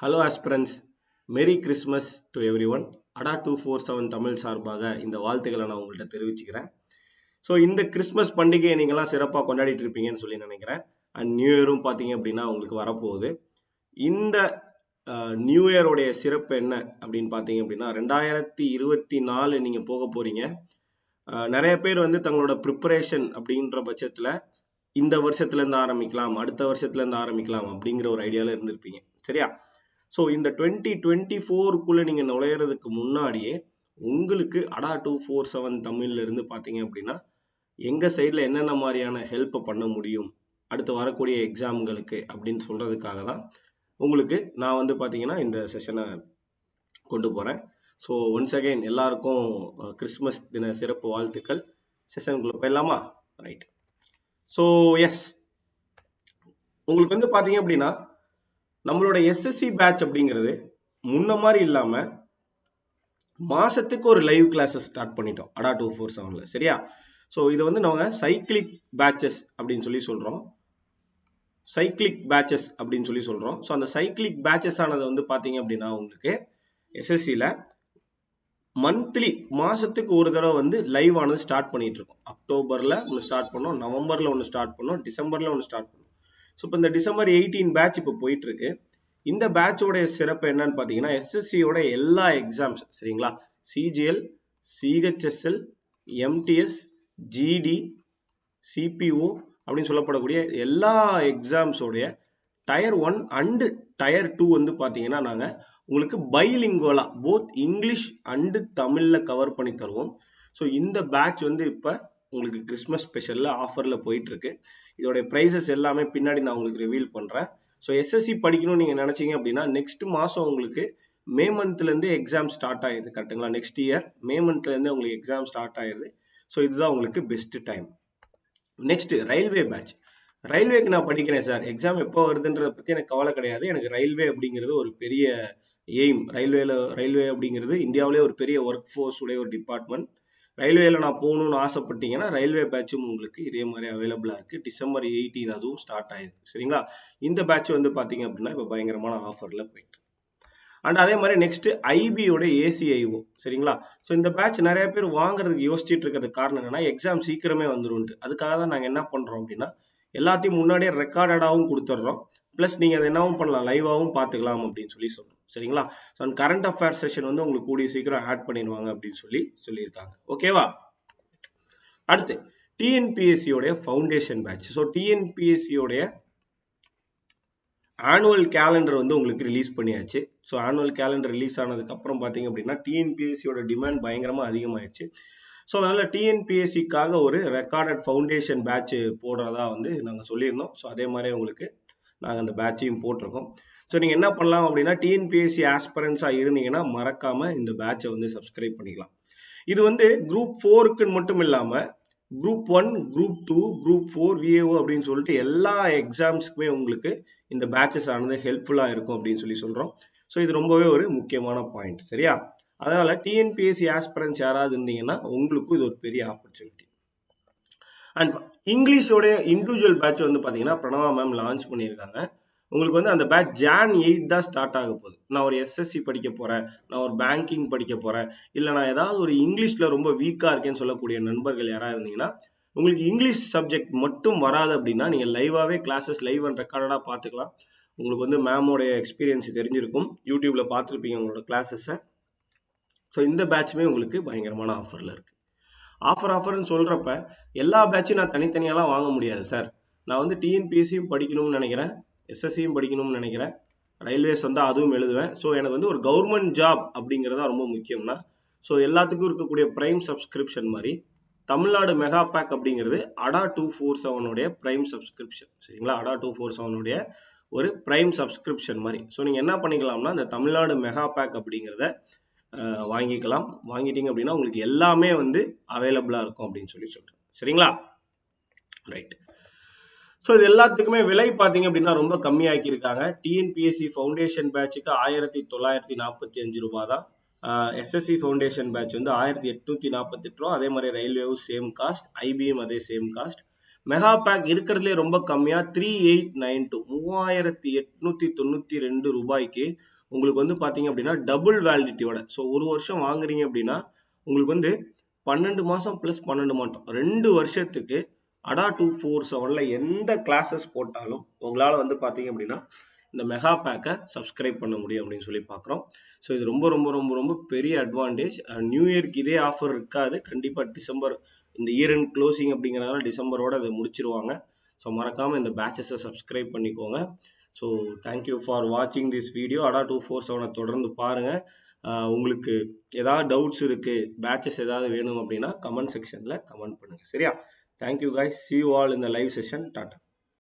Hello aspirants merry Christmas to everyone Adda two four seven Tamil சார்பாக இந்த வாழ்த்துக்களை நான் உங்கள்கிட்ட தெரிவிச்சுக்கிறேன். ஸோ இந்த கிறிஸ்மஸ் பண்டிகையை நீங்களாம் சிறப்பாக கொண்டாடிட்டு இருப்பீங்கன்னு சொல்லி நினைக்கிறேன். அண்ட் நியூ இயரும் பார்த்தீங்க அப்படின்னா உங்களுக்கு வரப்போகுது. இந்த நியூ இயருடைய சிறப்பு என்ன அப்படின்னு பார்த்தீங்க அப்படின்னா ரெண்டாயிரத்தி இருபத்தி நாலு நீங்கள் போக போறீங்க. நிறைய பேர் வந்து தங்களோட ப்ரிப்பரேஷன் அப்படின்ற பட்சத்தில் இந்த வருஷத்துல இருந்து ஆரம்பிக்கலாம் அடுத்த வருஷத்துல இருந்து ஆரம்பிக்கலாம் அப்படிங்கிற ஒரு ஐடியால இருந்திருப்பீங்க. சரியா? ஸோ இந்த டுவெண்ட்டி டுவெண்ட்டி ஃபோருக்குள்ளே நீங்கள் நுழையிறதுக்கு முன்னாடியே உங்களுக்கு அடா டூ ஃபோர் செவன் தமிழ்ல இருந்து அப்படின்னா எங்கள் சைடில் என்னென்ன மாதிரியான ஹெல்ப்பை பண்ண முடியும்? அடுத்து வரக்கூடிய எக்ஸாம்களுக்கு அப்படின்னு சொல்கிறதுக்காக தான் உங்களுக்கு நான் வந்து பார்த்தீங்கன்னா இந்த செஷனை கொண்டு போகிறேன் ஸோ ஒன்ஸ் அகைன் எல்லாருக்கும் கிறிஸ்மஸ் தின சிறப்பு வாழ்த்துக்கள். செஷனுக்குள்ள போயிடலாமா? ரைட் ஸோ எஸ் உங்களுக்கு வந்து பார்த்தீங்க அப்படின்னா நம்மளோட எஸ்எஸ்சி பேட்ச் அப்படிங்கிறது முன்ன மாதிரி இல்லாம மாசத்துக்கு ஒரு லைவ் கிளாஸஸ் ஸ்டார்ட் பண்ணிட்டோம். அடா டூ ஃபோர் செவன்ல சரியா? ஸோ இது வந்து நம்ம சைக்கிளிக் பேட்சஸ் அப்படின்னு சொல்லி சொல்றோம். சைக்கிளிக் பேட்சஸ் அப்படின்னு சொல்லி சொல்றோம். ஸோ அந்த சைக்கிளிக் பேட்சஸ் ஆனது வந்து பாத்தீங்க அப்படின்னா உங்களுக்கு எஸ்எஸ்சியில மந்த்லி மாசத்துக்கு ஒரு தடவை வந்து லைவ் ஆனது ஸ்டார்ட் பண்ணிட்டு இருக்கோம். அக்டோபர்ல ஒன்று ஸ்டார்ட் பண்ணோம் நவம்பர்ல ஒன்று ஸ்டார்ட் பண்ணோம் டிசம்பர்ல ஒன்று ஸ்டார்ட் பண்ணோம். ஸோ இப்போ இந்த டிசம்பர் எயிட்டீன் பேட்ச் இப்போ போயிட்டு இருக்கு. இந்த பேட்சோடைய சிறப்பு என்னன்னு பார்த்தீங்கன்னா எஸ்எஸ்சியோட எல்லா எக்ஸாம்ஸ் சரிங்களா? CGL CHSL MTS GD CPO அப்படின்னு சொல்லப்படக்கூடிய எல்லா எக்ஸாம்ஸோடைய tier one and tier two வந்து பார்த்தீங்கன்னா நாங்கள் உங்களுக்கு பைலிங்கோலா போத் இங்கிலீஷ் அண்டு தமிழில் கவர் பண்ணி தருவோம். ஸோ இந்த பேட்ச் வந்து இப்போ உங்களுக்கு கிறிஸ்மஸ் ஸ்பெஷலில் ஆஃபரில் போயிட்டுருக்கு இதோடைய ப்ரைஸஸ் எல்லாமே பின்னாடி நான் உங்களுக்கு ரிவீல் பண்ணுறேன் ஸோ எஸ்எஸ்சி படிக்கணும்னு நீங்கள் நினச்சிங்க அப்படின்னா நெக்ஸ்ட் மாதம் உங்களுக்கு மே மந்த்லேருந்து எக்ஸாம் ஸ்டார்ட் ஆயிடுது கரெக்டுங்களா நெக்ஸ்ட் இயர் மே மந்த்லேருந்து உங்களுக்கு எக்ஸாம் ஸ்டார்ட் ஆயிடுது ஸோ இதுதான் உங்களுக்கு best time next railway batch ரயில்வேக்கு நான் படிக்கிறேன் சார் எக்ஸாம் எப்போ வருதுன்றத பற்றி எனக்கு கவலை கிடையாது. எனக்கு ரயில்வே அப்படிங்கிறது ஒரு பெரிய எய்ம் ரயில்வேல ரயில்வே அப்படிங்கிறது இந்தியாவிலே ஒரு பெரிய ஒர்க் ஃபோர்ஸ் உடைய ஒரு டிபார்ட்மெண்ட் ரயில்வேல நான் போகணும்னு ஆசைப்பட்டீங்கன்னா ரயில்வே பேட்சும் உங்களுக்கு இதே மாதிரி அவைலபிளா இருக்கு. டிசம்பர் எயிட்டீன் அதுவும் ஸ்டார்ட் ஆயிருக்கு. சரிங்களா? இந்த பேட்ச் வந்து பாத்தீங்க அப்படின்னா இப்போ பயங்கரமான ஆஃபர்ல போயிட்டு அண்ட் அதே மாதிரி நெக்ஸ்ட் ஐபியோட ஏசிஐஓ சரிங்களா? ஸோ இந்த பேட்ச் நிறைய பேர் வாங்குறதுக்கு யோசிச்சுட்டு இருக்கிறதுக்கு காரணம் என்னன்னா எக்ஸாம் சீக்கிரமே வந்துடும் அதுக்காக தான் நாங்கள் என்ன பண்றோம் அப்படின்னா எல்லாத்தையும் முன்னாடியே ரெக்கார்டடாகவும் கொடுத்துட்றோம் ப்ளஸ் நீங்கள் அதை என்னவும் பண்ணலாம் லைவாகவும் பார்த்துக்கலாம் அப்படின்னு சொல்லி சொல்றோம். சரிங்களா? ஸோ அந்த கரண்ட் அஃபேர் செஷன் வந்து உங்களுக்கு கூடிய சீக்கிரம் ஆட் பண்ணிடுவாங்க அப்படின்னு சொல்லி சொல்லியிருக்காங்க. ஓகேவா அடுத்து டிஎன்பிஎஸ்சியோடைய ஃபவுண்டேஷன் பேட்ச் ஸோ டிஎன்பிஎஸ்சியோடைய ஆனுவல் கேலண்டர் வந்து உங்களுக்கு ரிலீஸ் பண்ணியாச்சு. ஸோ ஆனுவல் கேலண்டர் ரிலீஸ் ஆனதுக்கு அப்புறம் பார்த்தீங்க அப்படின்னா டிஎன்பிஎஸ்சியோட டிமாண்ட் பயங்கரமாக அதிகமாயிடுச்சு. ஸோ அதனால டிஎன்பிஎஸ்சிக்காக ஒரு ரெக்கார்டட் ஃபவுண்டேஷன் பேட்ச் போடுறதா வந்து நாங்கள் சொல்லியிருந்தோம். ஸோ அதே மாதிரி உங்களுக்கு நாங்கள் அந்த பேட்சையும் போட்டிருக்கோம். ஸோ நீங்கள் என்ன பண்ணலாம் அப்படின்னா டிஎன்பிஎஸ்சி ஆஸ்பரன்ஸாக இருந்தீங்கன்னா மறக்காம இந்த பேட்சை வந்து சப்ஸ்கிரைப் பண்ணிக்கலாம். இது வந்து குரூப் ஃபோருக்குன்னு மட்டும் இல்லாமல் group one group two group four VAO அப்படின்னு சொல்லிட்டு எல்லா எக்ஸாம்ஸ்க்குமே உங்களுக்கு இந்த பேட்சஸ் ஆனது ஹெல்ப்ஃபுல்லாக இருக்கும் அப்படின்னு சொல்லி சொல்கிறோம் ஸோ இது ரொம்பவே ஒரு முக்கியமான பாயிண்ட் சரியா? அதனால டிஎன்பிஎஸ்சி ஆஸ்பரன்ஸ் யாராவது இருந்தீங்கன்னா உங்களுக்கும் இது ஒரு பெரிய ஆப்பர்ச்சுனிட்டி அண்ட் இங்கிலீஷோட இண்டிவிஜுவல் பேட்ச் வந்து பார்த்தீங்கன்னா பிரணவா மேம் லான்ச் பண்ணியிருக்காங்க. உங்களுக்கு வந்து அந்த பேட்ச் ஜான் எயிட் தான் ஸ்டார்ட் ஆக போகுது. நான் ஒரு எஸ்எஸ்சி படிக்க போகிறேன் நான் ஒரு பேங்கிங் படிக்க போகிறேன் இல்லை நான் ஏதாவது ஒரு இங்கிலீஷில் ரொம்ப வீக்காக இருக்கேன்னு சொல்லக்கூடிய நண்பர்கள் யாராவது இருந்தீங்கன்னா உங்களுக்கு இங்கிலீஷ் சப்ஜெக்ட் மட்டும் வராது அப்படின்னா நீங்கள் லைவாகவே கிளாஸஸ் லைவ் அண்ட் ரெக்கார்டடாக பார்த்துக்கலாம் உங்களுக்கு வந்து மேமோடைய எக்ஸ்பீரியன்ஸ் தெரிஞ்சிருக்கும். யூடியூப்பில் பார்த்துருப்பீங்க உங்களோட கிளாஸஸை ஸோ இந்த பேட்சுமே உங்களுக்கு பயங்கரமான ஆஃபரில் இருக்குது ஆஃபர் ஆஃபர்னு சொல்கிறப்ப எல்லா பேட்சும் நான் தனித்தனியாலாம் வாங்க முடியாது சார் நான் வந்து டிஎன்பிஎஸ்சியும் படிக்கணும்னு நினைக்கிறேன் எஸ்எஸ்சியும் படிக்கணும்னு நினைக்கிறேன். ரயில்வேஸ் வந்து அதுவும் எழுதுவேன். ஸோ எனக்கு வந்து ஒரு கவர்மெண்ட் ஜாப் அப்படிங்கிறதா ரொம்ப முக்கியம்னா ஸோ எல்லாத்துக்கும் இருக்கக்கூடிய ப்ரைம் சப்ஸ்கிரிப்ஷன் மாதிரி தமிழ்நாடு மெகா பேக் அப்படிங்கிறது அடா டூ ஃபோர் செவனுடைய ப்ரைம் சப்ஸ்கிரிப்ஷன் சரிங்களா? அடா டூ ஃபோர் செவனுடைய ஒரு ப்ரைம் சப்ஸ்கிரிப்ஷன் மாதிரி. ஸோ நீங்கள் என்ன பண்ணிக்கலாம்னா இந்த தமிழ்நாடு மெகா பேக் அப்படிங்கிறத வாங்கிக்கலாம். வாங்கிட்டீங்க அப்படின்னா உங்களுக்கு எல்லாமே வந்து அவைலபிளாக இருக்கும் அப்படின்னு சொல்லி சொல்கிறேன் சரிங்களா? ரைட் ஸோ இது எல்லாத்துக்குமே விலை பார்த்தீங்க அப்படின்னா ரொம்ப கம்மியாக்கியிருக்காங்க. டிஎன்பிஎஸ்சி ஃபவுண்டேஷன் பேட்சுக்கு ஆயிரத்தி தொள்ளாயிரத்தி நாற்பத்தி அஞ்சு ரூபா தான் எஸ்எஸ்சி ஃபவுண்டேஷன் பேட்ச் வந்து ஆயிரத்தி எட்நூத்தி நாற்பத்தி எட்டு ரூபா. அதே மாதிரி ரயில்வேவும் சேம் காஸ்ட் ஐபிஎம் அதே சேம் காஸ்ட் மெகா பேக் இருக்கிறதுலே ரொம்ப கம்மியா த்ரீ எயிட் நைன் டூ மூவாயிரத்தி எட்நூத்தி தொண்ணூத்தி ரெண்டு ரூபாய்க்கு உங்களுக்கு வந்து பார்த்தீங்க அப்படின்னா டபுள் வேலிடிட்டியோட ஸோ ஒரு வருஷம் வாங்குறீங்க அப்படின்னா உங்களுக்கு வந்து பன்னெண்டு மாதம் ப்ளஸ் பன்னெண்டு மாதம். ரெண்டு வருஷத்துக்கு அடா டூ ஃபோர் செவனில் எந்த கிளாஸஸ் போட்டாலும் உங்களால் வந்து பார்த்தீங்க அப்படின்னா இந்த மெகா பேக்கை சப்ஸ்கிரைப் பண்ண முடியும் அப்படின்னு சொல்லி பார்க்குறோம் ஸோ இது ரொம்ப ரொம்ப ரொம்ப ரொம்ப பெரிய அட்வான்டேஜ் நியூ இயர்க்கு இதே ஆஃபர் இருக்காது. கண்டிப்பாக டிசம்பர் இந்த இயர் அண்ட் க்ளோசிங் அப்படிங்கிறதுனால டிசம்பரோட அதை முடிச்சிருவாங்க. ஸோ மறக்காமல் இந்த பேட்சஸை சப்ஸ்கிரைப் பண்ணிக்கோங்க. ஸோ தேங்க்யூ ஃபார் வாட்சிங் this video Adda two four செவனை தொடர்ந்து பாருங்கள் உங்களுக்கு ஏதாவது டவுட்ஸ் இருக்குது பேட்சஸ் ஏதாவது வேணும் அப்படின்னா கமெண்ட் செக்ஷனில் கமெண்ட் பண்ணுங்கள் சரியா? Thank you guys see you all இந்த லைவ் செஷன் டாட்டா